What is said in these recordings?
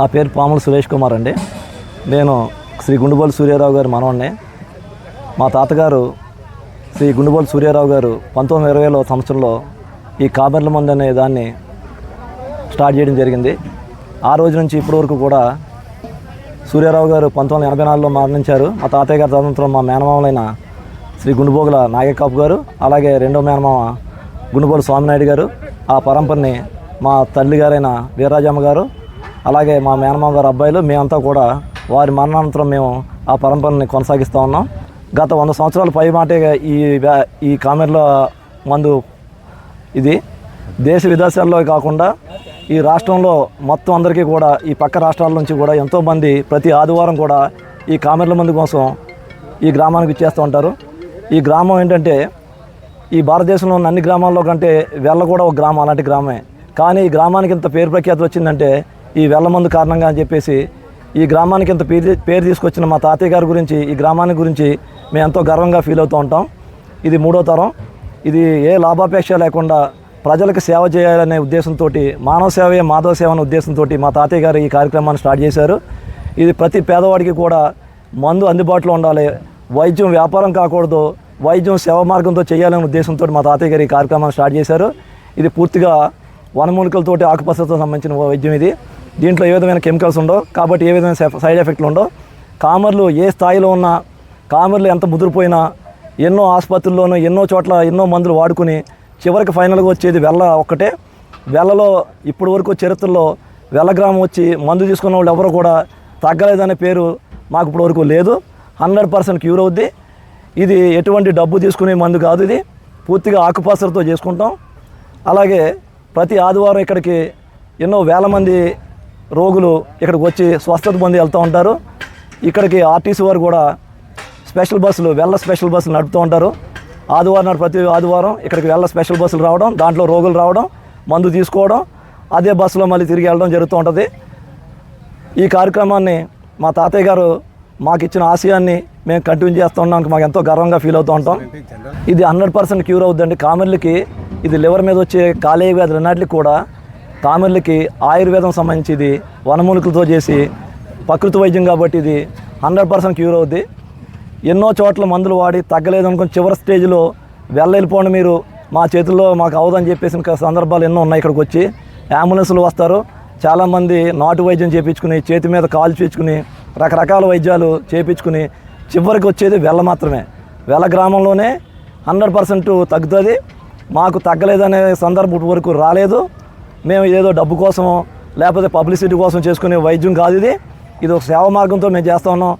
నా పేరు పాముల సురేష్ కుమార్ అండి. నేను శ్రీ గుండుబోలు సూర్యారావు గారి మనవాడిని మా తాతగారు శ్రీ గుండుబోలు సూర్యారావు గారు పంతొమ్మిది ఇరవైలో సంవత్సరంలో ఈ కాబర్ల మంది అనే దాన్ని స్టార్ట్ చేయడం జరిగింది. ఆ రోజు నుంచి ఇప్పటి వరకు కూడా సూర్యారావు గారు పంతొమ్మిది వందల ఎనభై నాలుగులో మరణించారు. మా తాతయ్య గారి తదనంతరం మా మేనమామలైన శ్రీ గుండుబోగుల నాగేకాపు గారు అలాగే రెండో మేనమామ గుండుబోలు స్వామినాయుడు గారు ఆ పరంపరని మా తల్లి గారైన వీర్రాజమ్మ గారు అలాగే మా మేనమామ గారు అబ్బాయిలు మేమంతా కూడా వారి మరణానంతరం మేము ఆ పరంపరని కొనసాగిస్తూ ఉన్నాం. గత వంద సంవత్సరాల పై మాటే ఈ ఈ కామెర్లో మందు ఇది. దేశ విదేశాల్లో కాకుండా ఈ రాష్ట్రంలో మొత్తం అందరికీ కూడా ఈ పక్క రాష్ట్రాల నుంచి కూడా ఎంతోమంది ప్రతి ఆదివారం కూడా ఈ కామెర్ల మందు కోసం ఈ గ్రామానికి ఇచ్చేస్తూ ఉంటారు. ఈ గ్రామం ఏంటంటే ఈ భారతదేశంలో ఉన్న అన్ని గ్రామాల్లో కంటే వెళ్ళ కూడా ఒక గ్రామం అలాంటి గ్రామే. కానీ ఈ గ్రామానికి ఇంత పేరు ప్రఖ్యాతి వచ్చిందంటే ఈ వెళ్ళమందు కారణంగా అని చెప్పేసి ఈ గ్రామానికి ఇంత పేరు పేరు తీసుకొచ్చిన మా తాతయ్య గారి గురించి ఈ గ్రామానికి గురించి మేము ఎంతో గర్వంగా ఫీల్ అవుతూ ఉంటాం. ఇది మూడో తరం. ఇది ఏ లాభాపేక్ష లేకుండా ప్రజలకు సేవ చేయాలనే ఉద్దేశంతో మానవ సేవయే మాధవ సేవ అనే ఉద్దేశంతో మా తాతయ్య గారు ఈ కార్యక్రమాన్ని స్టార్ట్ చేశారు. ఇది ప్రతి పేదవాడికి కూడా మందు అందుబాటులో ఉండాలి. వైద్యం వ్యాపారం కాకూడదు. వైద్యం సేవ మార్గంతో చేయాలనే ఉద్దేశంతో మా తాతయ్య గారు ఈ కార్యక్రమాన్ని స్టార్ట్ చేశారు. ఇది పూర్తిగా వనమూలికలతోటి ఆకుపచ్చతో సంబంధించిన వైద్యం ఇది. దీంట్లో ఏ విధమైన కెమికల్స్ ఉండవు కాబట్టి ఏ విధమైన సైడ్ ఎఫెక్ట్లు ఉండవు. కామర్లు ఏ స్థాయిలో ఉన్నా కామర్లు ఎంత ముదిరిపోయినా ఎన్నో ఆసుపత్రుల్లోనూ ఎన్నో చోట్ల ఎన్నో మందులు వాడుకుని చివరికి ఫైనల్గా వచ్చేది వెల్ల ఒక్కటే. వెల్లలో ఇప్పటి వరకు చరిత్రలో వెళ్ళగ్రామం వచ్చి మందు తీసుకున్న వాళ్ళు ఎవరు కూడా తగ్గలేదనే పేరు మాకు ఇప్పటి వరకు లేదు. హండ్రెడ్ పర్సెంట్ క్యూర్ అవుద్ది. ఇది ఎటువంటి డబ్బు తీసుకునే మందు కాదు ఇది. పూర్తిగా ఆకుపసరతో చేసుకుంటాం. అలాగే ప్రతి ఆదివారం ఇక్కడికి ఎన్నో వేల మంది రోగులు ఇక్కడికి వచ్చి స్వస్థత పొంది వెళ్తూ ఉంటారు. ఇక్కడికి ఆర్టీసీ వారు కూడా స్పెషల్ బస్సులు వెళ్ళ స్పెషల్ బస్సులు నడుపుతూ ఉంటారు. ఆదివారం నాడు ప్రతి ఆదివారం ఇక్కడికి వెళ్ళ స్పెషల్ బస్సులు రావడం దాంట్లో రోగులు రావడం మందు తీసుకోవడం అదే బస్సులో మళ్ళీ తిరిగి వెళ్ళడం జరుగుతూ ఉంటుంది. ఈ కార్యక్రమాన్ని మా తాతయ్య గారు మాకు ఇచ్చిన ఆశయాన్ని మేము కంటిన్యూ చేస్తూ ఉన్నాం. మాకు ఎంతో గర్వంగా ఫీల్ అవుతూ ఉంటాం. ఇది హండ్రెడ్ పర్సెంట్ క్యూర్ అవుతుందండి కామెర్లకి ఇది లివర్ మీద వచ్చే కాలేయ వ్యాధులు అన్నిటికి కూడా కామెర్లకి ఆయుర్వేదం సంబంధించి వనమూలికలతో చేసి ప్రకృతి వైద్యం కాబట్టి ఇది హండ్రెడ్ పర్సెంట్ క్యూర్ అవుద్ది. ఎన్నో చోట్ల మందులు వాడి తగ్గలేదు అనుకుని చివరి స్టేజ్లో వెళ్ళ వెళ్ళిపోండి మీరు మా చేతుల్లో మాకు అవదని చెప్పేసిన సందర్భాలు ఎన్నో ఉన్నాయి ఇక్కడికి వచ్చి అంబులెన్సులు వస్తారు. చాలామంది నాటు వైద్యం చేయించుకుని చేతి మీద కాలు చేయించుకుని రకరకాల వైద్యాలు చేయించుకుని చివరికి వచ్చేది వెళ్ళ మాత్రమే. వెళ్ళ గ్రామంలోనే హండ్రెడ్ పర్సెంట్ తగ్గుతుంది. మాకు తగ్గలేదనే సందర్భం వరకు రాలేదు. మేము ఏదో డబ్బు కోసం లేకపోతే పబ్లిసిటీ కోసం చేసుకునే వైద్యం కాదు ఇది. ఇది ఒక సేవ మార్గంతో మేము చేస్తా ఉన్నాం.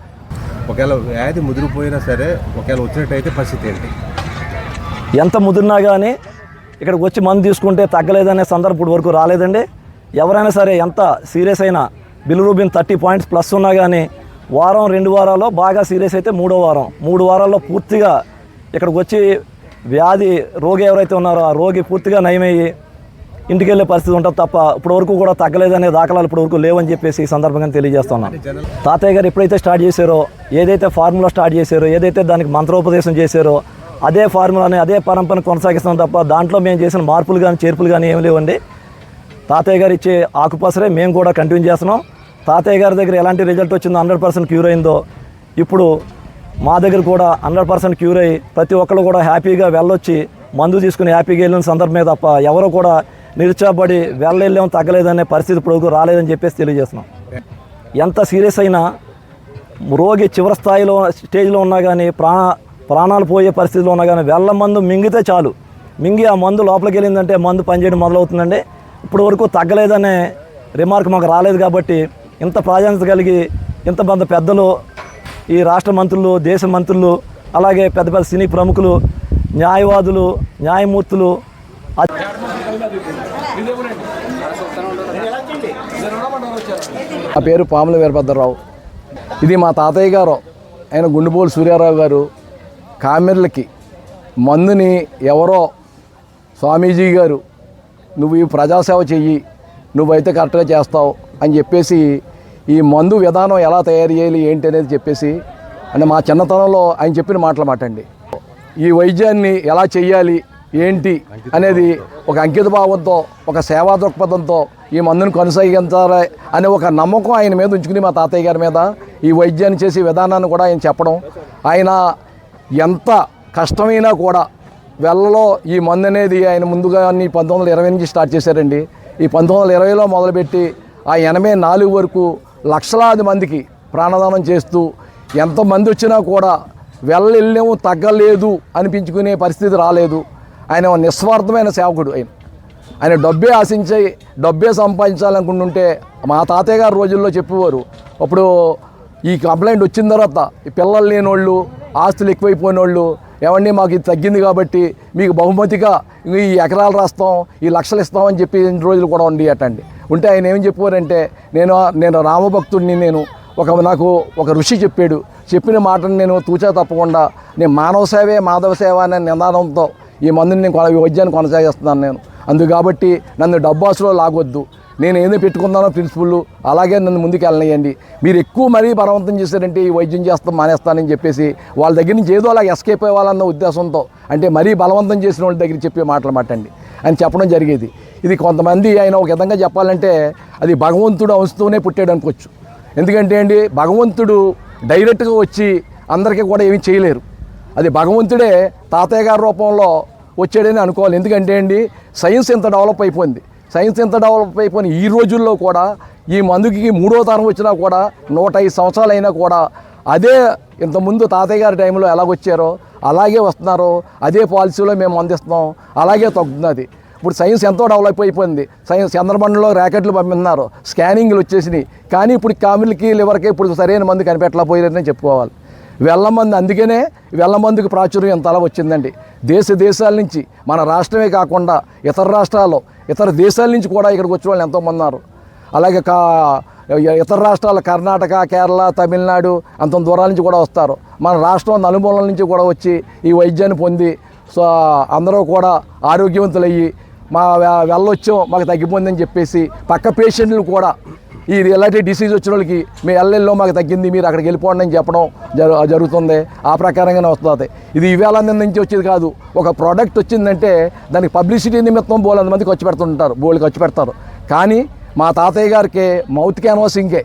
ఒకవేళ వ్యాధి ముదిరిపోయినా సరే ఒకవేళ వచ్చినట్టయితే పరిస్థితి ఏంటి? ఎంత ముదిరినా కానీ ఇక్కడికి వచ్చి మందు తీసుకుంటే తగ్గలేదనే సందర్భం ఇప్పుడు వరకు రాలేదండి. ఎవరైనా సరే ఎంత సీరియస్ అయినా బిలురూబిన్ థర్టీ పాయింట్స్ ప్లస్ ఉన్నా కానీ వారం రెండు వారాల్లో బాగా సీరియస్ అయితే మూడో వారం. మూడు వారాల్లో పూర్తిగా ఇక్కడికి వచ్చి వ్యాధి రోగి ఎవరైతే ఉన్నారో ఆ రోగి పూర్తిగా నయమయ్యి ఇంటికి వెళ్ళే పరిస్థితి ఉంటుంది తప్ప ఇప్పటి వరకు కూడా తగ్గలేదనే దాఖలాలు ఇప్పటి వరకు లేవని చెప్పేసి ఈ సందర్భంగా తెలియజేస్తున్నాను. తాతయ్య గారు ఎప్పుడైతే స్టార్ట్ చేశారో ఏదైతే ఫార్ములా స్టార్ట్ చేశారో ఏదైతే దానికి మంత్రోపదేశం చేశారో అదే ఫార్ములాని అదే పరంపరను కొనసాగిస్తాం తప్ప దాంట్లో మేము చేసిన మార్పులు కానీ చేర్పులు కానీ ఏమి లేవండి. తాతయ్య గారు ఇచ్చే ఆకుపసరే మేము కూడా కంటిన్యూ చేస్తున్నాం. తాతయ్య గారి దగ్గర ఎలాంటి రిజల్ట్ వచ్చిందో హండ్రెడ్ పర్సెంట్ క్యూర్ అయిందో ఇప్పుడు మా దగ్గర కూడా హండ్రెడ్ పర్సెంట్ క్యూర్ అయ్యి ప్రతి ఒక్కరు కూడా హ్యాపీగా వెళ్ళొచ్చి మందు తీసుకుని హ్యాపీగా వెళ్ళిన సందర్భమే తప్ప ఎవరు కూడా నిరుత్సాహపడి వెళ్ళలేం తగ్గలేదనే పరిస్థితి ఇప్పుడు రాలేదని చెప్పేసి తెలియజేస్తున్నాం. ఎంత సీరియస్ అయినా రోగి చివరి స్థాయిలో స్టేజ్లో ఉన్నా కానీ ప్రాణ ప్రాణాలు పోయే పరిస్థితిలో ఉన్నా కానీ వెళ్ళ మందు మింగితే చాలు. మింగి ఆ మందు లోపలికి వెళ్ళిందంటే మందు పనిచేయడం మొదలవుతుందండి. ఇప్పుడు వరకు తగ్గలేదనే రిమార్క్ మాకు రాలేదు కాబట్టి ఇంత ప్రాధాన్యత కలిగి ఇంతమంది పెద్దలు ఈ రాష్ట్ర మంత్రులు దేశ మంత్రులు అలాగే పెద్ద పెద్ద సినీ ప్రముఖులు న్యాయవాదులు న్యాయమూర్తులు నా పేరు పాముల వీరభద్రరావు. ఇది మా తాతయ్య గారు ఆయన గుండెపోలు సూర్యారావు గారు కామెర్లకి మందుని ఎవరో స్వామీజీ గారు నువ్వు ఈ ప్రజాసేవ చెయ్యి నువ్వైతే కరెక్ట్గా చేస్తావు అని చెప్పేసి ఈ మందు విధానం ఎలా తయారు చేయాలి ఏంటి అనేది చెప్పేసి అంటే మా చిన్నతనంలో ఆయన చెప్పిన మాటల మాట అండి ఈ వైద్యాన్ని ఎలా చెయ్యాలి ఏంటి అనేది ఒక అంకిత భావంతో ఒక సేవా దృక్పథంతో ఈ మందును కొనసాగించాలి అనే ఒక నమ్మకం ఆయన మీద ఉంచుకుని మా తాతయ్య గారి మీద ఈ వైద్యాన్ని చేసే విధానాన్ని కూడా ఆయన చెప్పడం. ఆయన ఎంత కష్టమైనా కూడా వెళ్ళలో ఈ మందు అనేది ఆయన ముందుగా అన్ని పంతొమ్మిది వందల ఇరవై నుంచి స్టార్ట్ చేశారండి. ఈ పంతొమ్మిది వందల ఇరవైలో మొదలుపెట్టి ఆ ఎనభై నాలుగు వరకు లక్షలాది మందికి ప్రాణదానం చేస్తూ ఎంతమంది వచ్చినా కూడా వెళ్ళలేము తగ్గలేదు అనిపించుకునే పరిస్థితి రాలేదు. ఆయన నిస్వార్థమైన సేవకుడు ఆయన. ఆయన డబ్బే ఆశించి డబ్బే సంపాదించాలనుకుంటుంటే మా తాతయ్య గారు రోజుల్లో చెప్పేవారు అప్పుడు ఈ కంప్లైంట్ వచ్చిన తర్వాత ఈ పిల్లలు లేనోళ్ళు ఆస్తులు ఎక్కువైపోయిన వాళ్ళు ఏమండి మాకు ఇది తగ్గింది కాబట్టి మీకు బహుమతిగా ఈ ఎకరాలు రాస్తాం ఈ లక్షలు ఇస్తామని చెప్పి రెండు రోజులు కూడా ఉండి అటండి. ఉంటే ఆయన ఏం చెప్పారంటే నేను నేను రామభక్తుడిని నేను ఒక నాకు ఒక ఋషి చెప్పాడు చెప్పిన మాటను నేను తూచా తప్పకుండా నేను మానవ సేవే మాధవ సేవ అనే నినాదంతో ఈ మందుని నేను ఈ వైద్యాన్ని కొనసాగిస్తున్నాను నేను. అందు కాబట్టి నన్ను డబ్బాసులో లాగొద్దు. నేను ఏదో పెట్టుకున్నానో ప్రిన్సిపల్ అలాగే నన్ను ముందుకు వెళ్ళనియండి. మీరు ఎక్కువ మరీ బలవంతం చేశారంటే ఈ వైద్యం చేస్తాం మానేస్తానని చెప్పేసి వాళ్ళ దగ్గర నుంచి ఏదో అలా ఎస్కేప్ అవ్వాలన్న ఉద్దేశంతో అంటే మరీ బలవంతం చేసిన వాళ్ళ దగ్గర చెప్పే మాటలు మాటండి. అని చెప్పడం జరిగేది. ఇది కొంతమంది ఆయన ఒక విధంగా చెప్పాలంటే అది భగవంతుడు అంశతోనే పుట్టాడు అనుకోవచ్చు. ఎందుకంటే అండి భగవంతుడు డైరెక్ట్గా వచ్చి అందరికీ కూడా ఏమీ చేయలేరు. అది భగవంతుడే తాతయ్య గారి రూపంలో వచ్చాడని అనుకోవాలి. ఎందుకంటే అండి సైన్స్ ఎంత డెవలప్ అయిపోయింది. సైన్స్ ఎంత డెవలప్ అయిపోయిన ఈ రోజుల్లో కూడా ఈ మందుకి మూడో తరం వచ్చినా కూడా నూట ఐదు సంవత్సరాలు అయినా కూడా అదే ఇంతకుముందు తాతయ్య గారి టైంలో ఎలాగొచ్చారో అలాగే వస్తున్నారో. అదే పాలసీలో మేము అందిస్తున్నాం. అలాగే తగ్గుతున్నది. ఇప్పుడు సైన్స్ ఎంతో డెవలప్ అయిపోయింది. సైన్స్ చంద్రమండలంలో ర్యాకెట్లు పంపిస్తున్నారు. స్కానింగ్లు వచ్చేసినాయి. కానీ ఇప్పుడు కామిల్కి లివర్కి ఇప్పుడు సరైన మందు కనిపెట్టలేకపోయారని చెప్పుకోవాలి. వెళ్ళమంది. అందుకనే వెళ్ళమందుకు ప్రాచుర్యం తల వచ్చిందండి. దేశ దేశాల నుంచి మన రాష్ట్రమే కాకుండా ఇతర రాష్ట్రాల్లో ఇతర దేశాల నుంచి కూడా ఇక్కడికి వచ్చిన వాళ్ళు ఎంతోమంది ఉన్నారు. అలాగే కా ఇతర రాష్ట్రాలు కర్ణాటక కేరళ తమిళనాడు అంత దూరాల నుంచి కూడా వస్తారు. మన రాష్ట్రం నలుమూలల నుంచి కూడా వచ్చి ఈ వైద్యాన్ని పొంది సో అందరూ కూడా ఆరోగ్యవంతులయ్యి మా వెళ్ళొచ్చాం మాకు తగ్గిపోయిందని చెప్పేసి పక్క పేషెంట్లు కూడా ఈ ఎలాంటి డిసీజ్ వచ్చిన వాళ్ళకి మీ ఎల్ఎల్లో మాకు తగ్గింది మీరు అక్కడికి వెళ్ళిపోండి అని చెప్పడం జరు జరుగుతుంది. ఆ ప్రకారంగానే వస్తుంది. ఇది ఇవాళ నుంచి వచ్చేది కాదు. ఒక ప్రోడక్ట్ వచ్చిందంటే దానికి పబ్లిసిటీ నిమిత్తం బోలంత మంది ఖర్చు పెడుతుంటారు బోళ్ళు ఖర్చు పెడతారు. కానీ మా తాతయ్య గారికి మౌత్ క్యాన్వాసింగే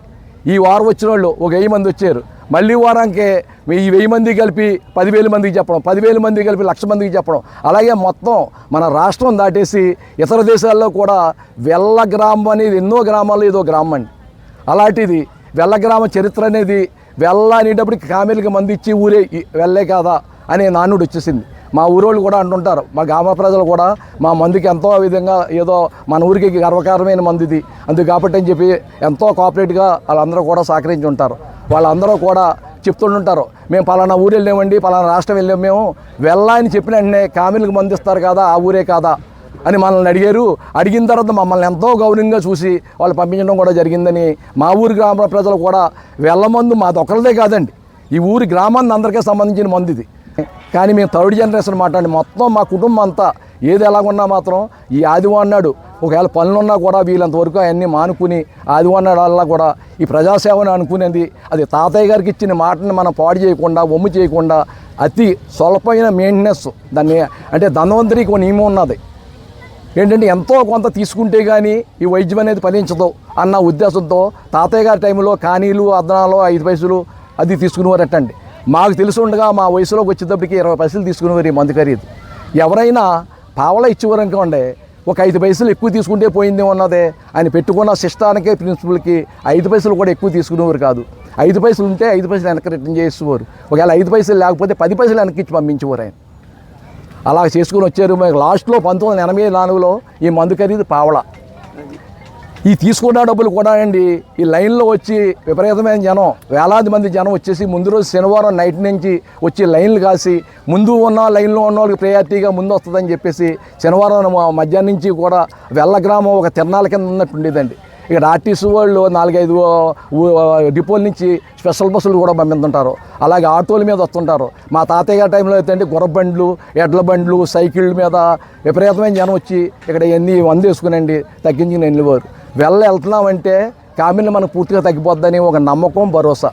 ఈ వారం వచ్చిన వాళ్ళు ఒక వెయ్యి మంది వచ్చారు. మళ్ళీ వారానికి మీ ఈ వెయ్యి మంది కలిపి పదివేల మందికి చెప్పడం పదివేల మంది కలిపి లక్ష మందికి చెప్పడం. అలాగే మొత్తం మన రాష్ట్రం దాటేసి ఇతర దేశాల్లో కూడా వెల్ల గ్రామం అనేది ఎన్నో గ్రామాల్లో ఏదో గ్రామం అండి. అలాంటిది వెల్ల గ్రామ చరిత్ర అనేది వెల్ల అనేటప్పటికి కామెలకి మంది ఇచ్చి ఊరే వెళ్ళే కాదా అనే నానుడు వచ్చేసింది. మా ఊరోళ్ళు కూడా అంటుంటారు మా గ్రామ ప్రజలు కూడా మా మందుకి ఎంతో విధంగా ఏదో మన ఊరికి గర్వకారమైన మందిది. అందు అందుకు కాబట్టి అని చెప్పి ఎంతో కోఆపరేట్గా వాళ్ళందరూ కూడా సహకరించి ఉంటారు. వాళ్ళందరూ కూడా చెప్తుంటుంటారు మేము పలానా ఊరు వెళ్ళామండి పలానా రాష్ట్రం వెళ్ళాము మేము వెళ్ళా అని చెప్పిన వెంటనే కామెలకు మందిస్తారు కదా ఆ ఊరే కాదా? అని మనల్ని అడిగారు. అడిగిన తర్వాత మమ్మల్ని ఎంతో గౌరవంగా చూసి వాళ్ళు పంపించడం కూడా జరిగిందని మా ఊరి గ్రామ ప్రజలు కూడా వెళ్ళమందు మాది ఒకరిదే కాదండి. ఈ ఊరి గ్రామాన్ని అందరికీ సంబంధించిన మందు ఇది. కానీ మేము థర్డ్ జనరేషన్ మాట్లాడి మొత్తం మా కుటుంబం అంతా ఏది ఎలాగున్నా మాత్రం ఈ ఆదివారం నాడు ఒకవేళ పనులున్నా కూడా వీళ్ళంతవరకు అవన్నీ మానుకుని ఆదివారం నాడు వల్ల కూడా ఈ ప్రజాసేవను అనుకునేది. అది తాతయ్య గారికి ఇచ్చిన మాటని మనం పాడు చేయకుండా ఒమ్ము చేయకుండా అతి స్వల్పమైన మెయింటెనెన్స్ దాన్ని అంటే ధనవంతరికి ఒక నియమం ఉన్నది. ఏంటంటే ఎంతో కొంత తీసుకుంటే కానీ ఈ వైద్యం అనేది ఫలించదు అన్న ఉద్దేశంతో తాతయ్య గారి టైంలో కానీలు అదనాలు ఐదు పైసలు అది తీసుకునేవారటండి. మాకు తెలిసి ఉండగా మా వయసులోకి వచ్చేటప్పటికి ఇరవై పైసలు తీసుకునేవారు ఈ మందు ఖరీదు. ఎవరైనా పావలా ఇచ్చేవారనుకోండి ఒక ఐదు పైసలు ఎక్కువ తీసుకుంటే పోయింది ఉన్నదే ఆయన పెట్టుకున్న శిష్టానికి ప్రిన్సిపల్కి ఐదు పైసలు కూడా ఎక్కువ తీసుకునేవారు కాదు. ఐదు పైసలు ఉంటే ఐదు పైసలు వెనక్కి రిటర్న్ చేసేవారు. ఒకవేళ ఐదు పైసలు లేకపోతే పది పైసలు వెనక్కి ఇచ్చి పంపించేవారు ఆయన. అలా చేసుకుని వచ్చారు. మాకు లాస్ట్లో పంతొమ్మిది వందల ఎనభై నాలుగులో ఈ మందు ఖరీదు పావల. ఈ తీసుకున్న డబ్బులు కూడా అండి ఈ లైన్లో వచ్చి విపరీతమైన జనం వేలాది మంది జనం వచ్చేసి ముందు రోజు శనివారం నైట్ నుంచి వచ్చి లైన్లు కాసి ముందు ఉన్న లైన్లో ఉన్న వాళ్ళకి ప్రయారిటీగా ముందు వస్తుందని చెప్పేసి శనివారం మధ్యాహ్నం నుంచి కూడా వెళ్ళ గ్రామం ఒక తిరణాల కింద ఉన్నట్టు ఉండేదండి. ఇక్కడ ఆర్టీసీ వాళ్ళు నాలుగైదు డిపోల నుంచి స్పెషల్ బస్సులు కూడా పంపిస్తుంటారు. అలాగే ఆటోల మీద వస్తుంటారు. మా తాతయ్య గారి టైంలో అయితే అంటే గుర్ర బండ్లు ఎడ్ల బండ్లు సైకిళ్ళ మీద విపరీతమైన జనం వచ్చి ఇక్కడ ఎన్ని వంద వేసుకునండి తగ్గించిన వెళ్ళేవారు. వెళ్ళ వెళ్తున్నామంటే కామిని మనకు పూర్తిగా తగ్గిపోద్దని ఒక నమ్మకం భరోసా.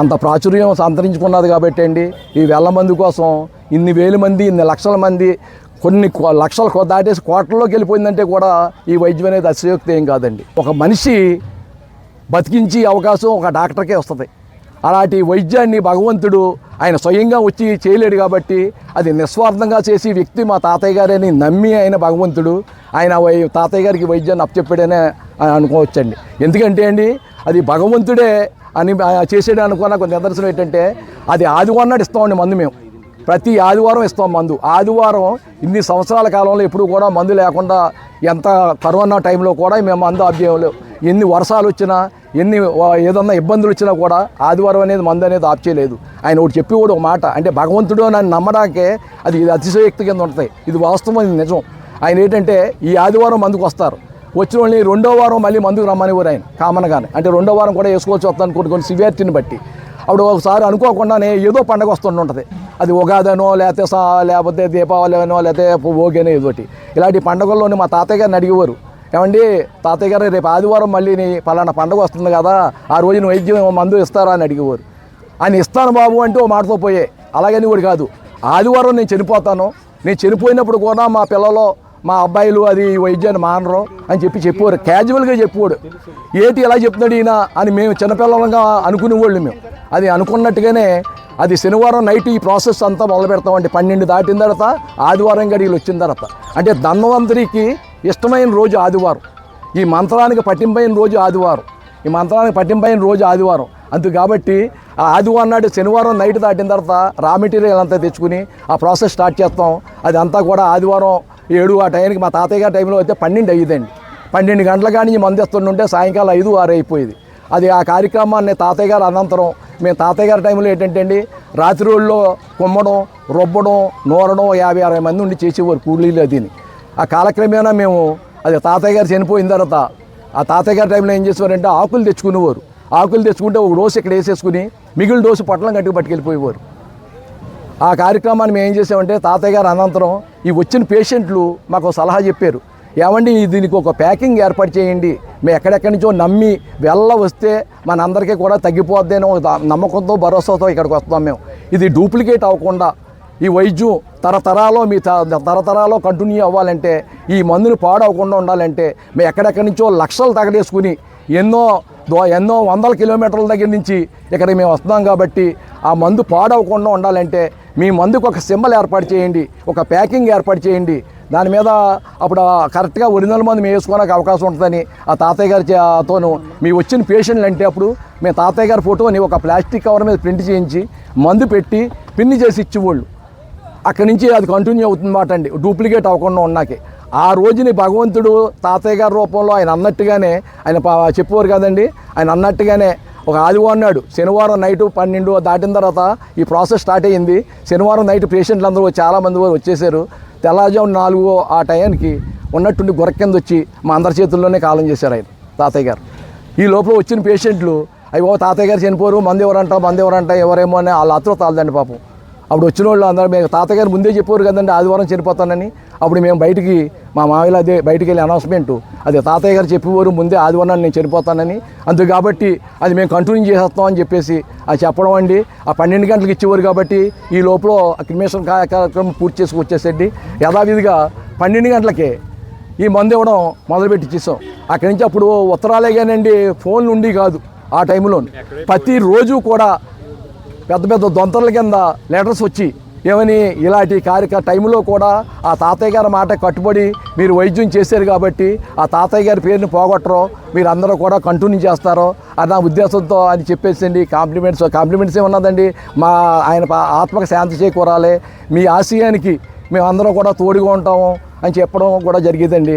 అంత ప్రాచుర్యం సంతరించుకున్నది కాబట్టి అండి ఈ వేల మంది కోసం ఇన్ని వేల మంది ఇన్ని లక్షల మంది కొన్ని కో- దాటేసి కోట్లలోకి వెళ్ళిపోయిందంటే కూడా ఈ వైద్యం అనేది అశయోక్తి ఏం కాదండి. ఒక మనిషి బతికించి అవకాశం ఒక డాక్టర్కే వస్తుంది. అలాంటి వైద్యాన్ని భగవంతుడు ఆయన స్వయంగా వచ్చి చేయలేడు కాబట్టి అది నిస్వార్థంగా చేసి వ్యక్తి మా తాతయ్య గారని నమ్మి ఆయన భగవంతుడు ఆయన తాతయ్య గారికి వైద్యాన్ని అప్పచెప్పాడనే అనుకోవచ్చండి. ఎందుకంటే అండి అది భగవంతుడే అని చేసాడు అనుకున్న కొన్ని నిదర్శనం ఏంటంటే అది ఆదివారం నాడు ఇస్తామండి మందు మేము. ప్రతి ఆదివారం ఇస్తాం మందు. ఆదివారం ఇన్ని సంవత్సరాల కాలంలో ఎప్పుడు కూడా మందు లేకుండా ఎంత కరోనా టైంలో కూడా మేము మందు ఆప్చేయలేము ఎన్ని వర్షాలు వచ్చినా ఎన్ని ఏదన్నా ఇబ్బందులు వచ్చినా కూడా ఆదివారం అనేది మందు అనేది ఆప్ చేయలేదు. ఆయన ఒకటి చెప్పి కూడా ఒక మాట అంటే భగవంతుడు నన్ను నమ్మడానికే అది ఇది అతిశయోక్తి కింద ఉంటుంది. ఇది వాస్తవం ఇది నిజం. ఆయన ఏంటంటే ఈ ఆదివారం మందుకు వస్తారు. వచ్చిన వాళ్ళని రెండో వారం మళ్ళీ మందుకు రమ్మనివ్వరు ఆయన కామన్గానే అంటే రెండో వారం కూడా వేసుకోవాల్సి వస్తాను కొన్ని కొన్ని సివియారిటీని బట్టి. అప్పుడు ఒకసారి అనుకోకుండానే ఏదో పండగ వస్తుంటుంటుంది అది ఉగాదనో లేకపోతే సా- లేకపోతే దీపావళినో లేకపోతే భోగి ఏదోటి ఇలాంటి పండగల్లోనే మా తాతయ్య గారిని అడిగేవారు. ఏమండి తాతయ్య గారు రేపు ఆదివారం మళ్ళీ నీ పలానా పండగ వస్తుంది కదా ఆ రోజున వైద్యం మందు ఇస్తారా అని అడిగేవారు. ఆయన ఇస్తాను బాబు అంటే ఓ మాటతో పోయే. అలాగని కూడా కాదు. ఆదివారం నేను చనిపోతాను. నేను చనిపోయినప్పుడు కూడా మా పిల్లలు మా అబ్బాయిలు అది వైద్యాన్ని మానరు అని చెప్పి చెప్పేవారు. క్యాజువల్గా చెప్పేవాడు. ఏటి ఎలా చెప్తున్నాడు ఈయన? అని మేము చిన్నపిల్లలుగా అనుకునేవాళ్ళు మేము. అది అనుకున్నట్టుగానే అది శనివారం నైట్ ఈ ప్రాసెస్ అంతా మొదలు పెడతామండి. పన్నెండు దాటిన తర్వాత ఆదివారం గడియలు వచ్చిన తర్వాత. అంటే ధన్వంతరికి ఇష్టమైన రోజు ఆదివారం. ఈ మంత్రానికి పట్టింపైన రోజు ఆదివారం. ఈ మంత్రానికి పట్టింపైన రోజు ఆదివారం. అందు కాబట్టి ఆ ఆదివారం నాడు శనివారం నైట్ దాటిన తర్వాత రా మెటీరియల్ అంతా తెచ్చుకుని ఆ ప్రాసెస్ స్టార్ట్ చేస్తాం. అది అంతా కూడా ఆదివారం ఏడు ఆ టైంకి మా తాతయ్య గారి టైంలో అయితే పన్నెండు అయ్యిందండి. పన్నెండు గంటల కానీ మందు సాయంకాలం ఐదు ఆరు అయిపోయేది. అది ఆ కార్యక్రమాన్ని తాతయ్య గారు అనంతరం మేము తాతయ్య గారి టైంలో ఏంటంటే అండి రాత్రి రోజుల్లో కుమ్మడం రుబ్బడం నూరడం యాభై అరవై మంది ఉండి చేసేవారు కూలీలు అదిని ఆ కాలక్రమేణా మేము అది తాతయ్య గారు చనిపోయిన తర్వాత ఆ తాతయ్య గారి టైంలో ఏం చేసేవారంటే ఆకులు తెచ్చుకునేవారు. ఆకులు తెచ్చుకుంటే ఒక డోసు ఇక్కడ వేసేసుకుని మిగిలిన డోసు పట్టణం గట్టుకు పట్టుకెళ్ళిపోయేవారు. ఆ కార్యక్రమాన్ని మేము ఏం చేసామంటే తాతయ్య గారు అనంతరం ఈ వచ్చిన పేషెంట్లు మాకు సలహా చెప్పారు. ఏమండి దీనికి ఒక ప్యాకింగ్ ఏర్పాటు చేయండి. మేము ఎక్కడెక్కడి నుంచో నమ్మి వెళ్ళ వస్తే మనందరికీ కూడా తగ్గిపోద్దని ఒక దా- నమ్మకంతో భరోసాతో ఇక్కడికి వస్తాం మేము. ఇది డూప్లికేట్ అవ్వకుండా ఈ వైద్యం తరతరాలో మీ త- తరతరాలో కంటిన్యూ అవ్వాలంటే ఈ మందుని పాడవకుండా ఉండాలంటే మేము ఎక్కడెక్కడి నుంచో లక్షలు తగలేసుకుని ఎన్నో దో- ఎన్నో వందల కిలోమీటర్ల దగ్గర నుంచి ఇక్కడ మేము వస్తున్నాం కాబట్టి ఆ మందు పాడవకుండా ఉండాలంటే మీ మందుకు ఒక సింబల్ ఏర్పాటు చేయండి ఒక ప్యాకింగ్ ఏర్పాటు చేయండి. దాని మీద అప్పుడు కరెక్ట్గా ఒరిజినల్ మందు మేము వేసుకోవడానికి అవకాశం ఉంటుందని ఆ తాతయ్య గారితోనూ మీ వచ్చిన పేషెంట్లు అంటే అప్పుడు మేము తాతయ్య గారి ఫోటోని ఒక ప్లాస్టిక్ కవర్ మీద ప్రింట్ చేయించి మందు పెట్టి పిన్ని చేసి ఇచ్చేవాళ్ళు. అక్కడి నుంచి అది కంటిన్యూ అవుతుందన్నమాట అండి. డూప్లికేట్ అవ్వకుండా ఉన్నాకే ఆ రోజుని భగవంతుడు తాతయ్య గారి రూపంలో ఆయన అన్నట్టుగానే ఆయన చెప్పేవారు కదండి. ఆయన అన్నట్టుగానే ఒక ఆదివారం నాడు శనివారం నైటు పన్నెండు దాటిన తర్వాత ఈ ప్రాసెస్ స్టార్ట్ అయ్యింది. శనివారం నైట్ పేషెంట్లు అందరూ చాలామంది వచ్చేసారు. తెల్లవారుజాము నాలుగు ఆ టయానికి ఉన్నట్టుండి గుర్ర కింద వచ్చి మా అందరి చేతుల్లోనే కాలం చేశారు ఆయన తాతయ్య గారు. ఈ లోపల వచ్చిన పేషెంట్లు అయ్యో తాతయ్య గారు చనిపోరు మంది ఎవరంట మంది ఎవరంట ఎవరేమో అని వాళ్ళ అత్ర తాలదండి పాపం. అప్పుడు వచ్చిన వాళ్ళు అందరూ మేము తాతగారు ముందే చెప్పారు కదండి ఆదివారం చనిపోతానని. అప్పుడు మేము బయటికి మా మావిల అదే బయటికి వెళ్ళి అనౌన్స్మెంట్ అది తాతయ్య గారు చెప్పేవారు ముందే ఆదివారం నేను చనిపోతానని. అందుకు కాబట్టి అది మేము కంటిన్యూ చేసేస్తాం అని చెప్పేసి అది చెప్పడం అండి. ఆ పన్నెండు గంటలకు ఇచ్చేవారు కాబట్టి ఈ లోపల క్రిమేషన్ కార్యక్రమం పూర్తి చేసుకు వచ్చేసండి యథావిధిగా పన్నెండు గంటలకే ఈ మందు ఇవ్వడం మొదలుపెట్టి ఇచ్చేసాం. అక్కడి నుంచి అప్పుడు ఉత్తరాలే కానండి ఫోన్లు ఉండి కాదు ఆ టైంలో ప్రతిరోజు కూడా పెద్ద పెద్ద దొంతల కింద లెటర్స్ వచ్చి ఏమని ఇలాంటి కార్యక్ర టైంలో కూడా ఆ తాతయ్య గారి మాట కట్టుబడి మీరు వైద్యం చేశారు కాబట్టి ఆ తాతయ్య గారి పేరుని పోగొట్టరు మీరు అందరూ కూడా కంటిన్యూ చేస్తారో అది నా ఉద్దేశంతో అని చెప్పేసండి కాంప్లిమెంట్స్ కాంప్లిమెంట్స్ ఏమన్నదండి? మా ఆయన ఆత్మక శాంతి చేకూరాలి. మీ ఆశయానికి మేమందరం కూడా తోడుగా ఉంటాము అని చెప్పడం కూడా జరిగేదండి.